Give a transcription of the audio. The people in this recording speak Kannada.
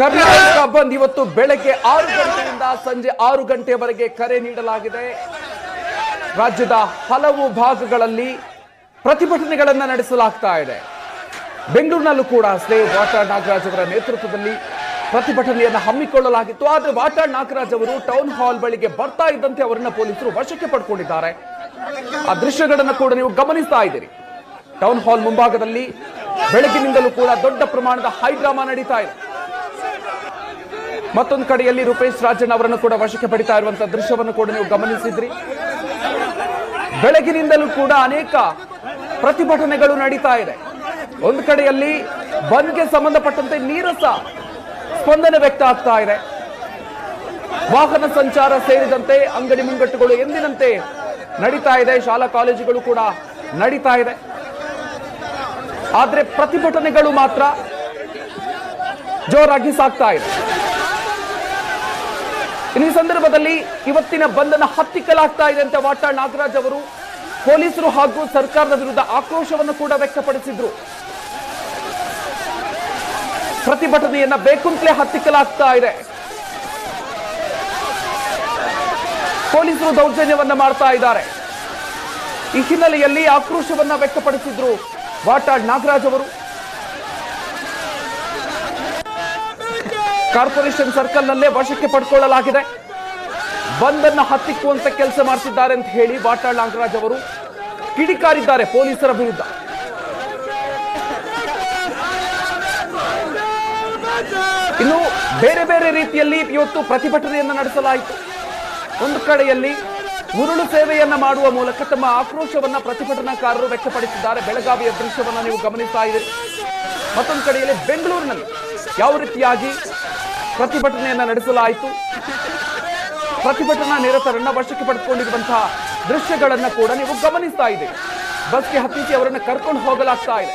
ಕರ್ನಾಟಕ ಬಂದ್ ಇವತ್ತು ಬೆಳಗ್ಗೆ ಆರು ಗಂಟೆಯಿಂದ ಸಂಜೆ ಆರು ಗಂಟೆವರೆಗೆ ಕರೆ ನೀಡಲಾಗಿದೆ. ರಾಜ್ಯದ ಹಲವು ಭಾಗಗಳಲ್ಲಿ ಪ್ರತಿಭಟನೆಗಳನ್ನು ನಡೆಸಲಾಗ್ತಾ ಇದೆ. ಬೆಂಗಳೂರಿನಲ್ಲೂ ಕೂಡ ಅಷ್ಟೇ ವಾಟಾಳ್ ನಾಗರಾಜ್ ಅವರ ನೇತೃತ್ವದಲ್ಲಿ ಪ್ರತಿಭಟನೆಯನ್ನು ಹಮ್ಮಿಕೊಳ್ಳಲಾಗಿತ್ತು. ಆದರೆ ವಾಟಾಳ್ ನಾಗರಾಜ್ ಅವರು ಟೌನ್ ಹಾಲ್ ಬಳಿಗೆ ಬರ್ತಾ ಇದ್ದಂತೆ ಅವರನ್ನ ಪೊಲೀಸರು ವಶಕ್ಕೆ ಪಡ್ಕೊಂಡಿದ್ದಾರೆ. ಆ ದೃಶ್ಯಗಳನ್ನು ಕೂಡ ನೀವು ಗಮನಿಸ್ತಾ ಇದ್ದೀರಿ. ಟೌನ್ ಹಾಲ್ ಮುಂಭಾಗದಲ್ಲಿ ಬೆಳಗಿನಿಂದಲೂ ಕೂಡ ದೊಡ್ಡ ಪ್ರಮಾಣದ ಹೈಡ್ರಾಮಾ ನಡೀತಾ ಇದೆ. ಮತ್ತೊಂದು ಕಡೆಯಲ್ಲಿ ರೂಪೇಶ್ ರಾಜಣ್ಣ ಅವರನ್ನು ಕೂಡ ವಶಕ್ಕೆ ಪಡಿತಾ ಇರುವಂತಹ ದೃಶ್ಯವನ್ನು ಕೂಡ ನೀವು ಗಮನಿಸಿದ್ರಿ. ಬೆಳಗಿನಿಂದಲೂ ಕೂಡ ಅನೇಕ ಪ್ರತಿಭಟನೆಗಳು ನಡೀತಾ ಇದೆ. ಒಂದು ಕಡೆಯಲ್ಲಿ ಬಂದ್ಗೆ ಸಂಬಂಧಪಟ್ಟಂತೆ ನೀರಸ ಸ್ಪಂದನೆ ವ್ಯಕ್ತ ಆಗ್ತಾ ಇದೆ. ವಾಹನ ಸಂಚಾರ ಸೇರಿದಂತೆ ಅಂಗಡಿ ಮುಂಗಟ್ಟುಗಳು ಎಂದಿನಂತೆ ನಡೀತಾ ಇದೆ. ಶಾಲಾ ಕಾಲೇಜುಗಳು ಕೂಡ ನಡೀತಾ ಇದೆ. ಆದರೆ ಪ್ರತಿಭಟನೆಗಳು ಮಾತ್ರ ಜೋರಾಗಿ ಸಾಗ್ತಾ ಇದೆ. ಇನ್ನು ಈ ಸಂದರ್ಭದಲ್ಲಿ ಇವತ್ತಿನ ಬಂಧನ ಹತ್ತಿಕ್ಕಲಾಗ್ತಾ ಇದೆ ಅಂತ ವಾಟಾಳ್ ನಾಗರಾಜ್ ಅವರು ಪೊಲೀಸರು ಹಾಗೂ ಸರ್ಕಾರದ ವಿರುದ್ಧ ಆಕ್ರೋಶವನ್ನು ಕೂಡ ವ್ಯಕ್ತಪಡಿಸಿದ್ರು. ಪ್ರತಿಭಟನೆಯನ್ನ ಬೇಕುಂತಲೇ ಹತ್ತಿಕ್ಕಲಾಗ್ತಾ ಇದೆ. ಪೊಲೀಸರು ದೌರ್ಜನ್ಯವನ್ನ ಮಾಡ್ತಾ ಇದ್ದಾರೆ. ಈ ಹಿನ್ನೆಲೆಯಲ್ಲಿ ಆಕ್ರೋಶವನ್ನ ವ್ಯಕ್ತಪಡಿಸಿದ್ರು ವಾಟಾಳ್ ನಾಗರಾಜ್ ಅವರು. ಕಾರ್ಪೊರೇಷನ್ ಸರ್ಕಲ್ ನಲ್ಲೇ ವಶಕ್ಕೆ ಪಡ್ಕೊಳ್ಳಲಾಗಿದೆ. ಬಂದನ್ನು ಹತ್ತಿಕ್ಕುವಂತ ಕೆಲಸ ಮಾಡ್ತಿದ್ದಾರೆ ಅಂತ ಹೇಳಿ ಬಾಟಾಳ್ ನಾಗರಾಜ್ ಅವರು ಕಿಡಿಕಾರಿದ್ದಾರೆ ಪೊಲೀಸರ ವಿರುದ್ಧ. ಇನ್ನು ಬೇರೆ ಬೇರೆ ರೀತಿಯಲ್ಲಿ ಇವತ್ತು ಪ್ರತಿಭಟನೆಯನ್ನು ನಡೆಸಲಾಯಿತು. ಒಂದು ಕಡೆಯಲ್ಲಿ ಉರುಳು ಸೇವೆಯನ್ನ ಮಾಡುವ ಮೂಲಕ ತಮ್ಮ ಆಕ್ರೋಶವನ್ನ ಪ್ರತಿಭಟನಾಕಾರರು ವ್ಯಕ್ತಪಡಿಸಿದ್ದಾರೆ. ಬೆಳಗಾವಿಯ ದೃಶ್ಯವನ್ನ ನೀವು ಗಮನಿಸ್ತಾ ಇದ್ದೀರಿ. ಮತ್ತೊಂದು ಕಡೆಯಲ್ಲಿ ಬೆಂಗಳೂರಿನಲ್ಲಿ ಯಾವ ರೀತಿಯಾಗಿ ಪ್ರತಿಭಟನೆಯನ್ನ ನಡೆಸಲಾಯಿತು? ಪ್ರತಿಭಟನಾ ನಿರತರನ್ನ ವಶಕ್ಕೆ ಪಡೆದುಕೊಂಡಿರುವಂತಹ ದೃಶ್ಯಗಳನ್ನ ಕೂಡ ನೀವು ಗಮನಿಸ್ತಾ ಇದ್ದೀರಿ. ಬಸ್ಗೆ ಹತ್ತಿಸಿ ಅವರನ್ನು ಕರ್ಕೊಂಡು ಹೋಗಲಾಗ್ತಾ ಇದೆ.